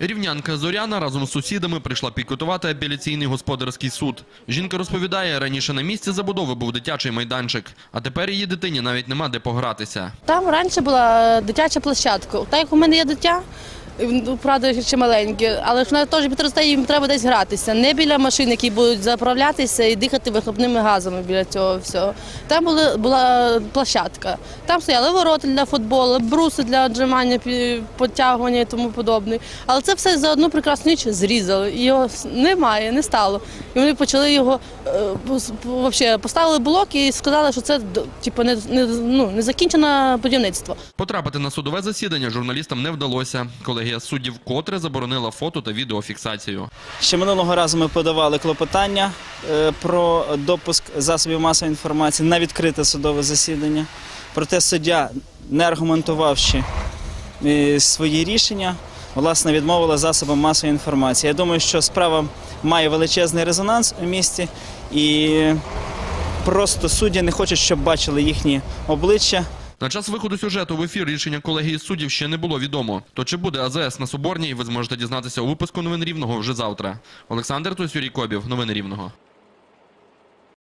Рівнянка Зоряна разом з сусідами прийшла пікетувати апеляційний господарський суд. Жінка розповідає, раніше на місці забудови був дитячий майданчик, а тепер її дитині навіть нема де погратися. Там раніше була дитяча площадка. Так як у мене є дитя, правда, ще маленьке, але ж вона теж підростає, їм треба десь гратися. Не біля машин, які будуть заправлятися і дихати вихлопними газами біля цього всього. Там була, була площадка. Там стояли ворота для футболу, бруси для отжимання, підтягування і тому подобне. Але це все за одну прекрасну ніч зрізали. Його немає, не стало. І вони почали його е, вообще, поставили блок і сказали, що це типу, не, не, ну, не закінчене будівництво. Потрапити на судове засідання журналістам не вдалося. Колегія суддів вкотре заборонила фото та відеофіксацію. Ще минулого разу ми подавали клопотання е, про допуск засобів масової інформації на відкрите судове засідання. Проте суддя, не аргументувавши е, свої рішення, власне відмовила засобам масової інформації. Я думаю, що справа має величезний резонанс у місті і просто судді не хочуть, щоб бачили їхні обличчя. На час виходу сюжету в ефір рішення колегії суддів ще не було відомо. То чи буде АЗС на Соборній, ви зможете дізнатися у випуску новин Рівного вже завтра. Олександр Тось, Кобів. Новини Рівного.